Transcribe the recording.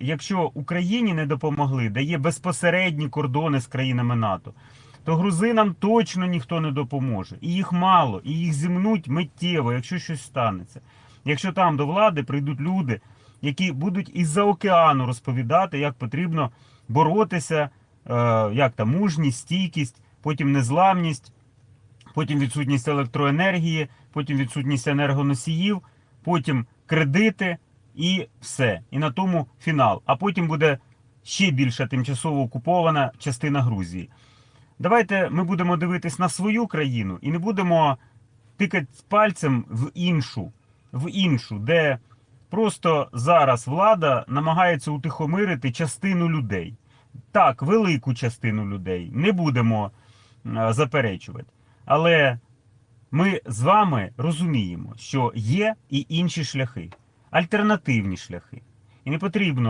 якщо Україні не допомогли, де є безпосередні кордони з країнами НАТО, то грузинам точно ніхто не допоможе. І їх мало, і їх зімнуть миттєво, якщо щось станеться. Якщо там до влади прийдуть люди, які будуть із-за океану розповідати, як потрібно боротися, е, як там мужність, стійкість, потім незламність, потім відсутність електроенергії, потім відсутність енергоносіїв, потім кредити і все. І на тому фінал. А потім буде ще більша тимчасово окупована частина Грузії. Давайте ми будемо дивитись на свою країну і не будемо тикати пальцем в іншу, в іншу, де просто зараз влада намагається утихомирити частину людей. Так, велику частину людей не будемо е, заперечувати. Але ми з вами розуміємо, що є і інші шляхи, альтернативні шляхи. І не потрібно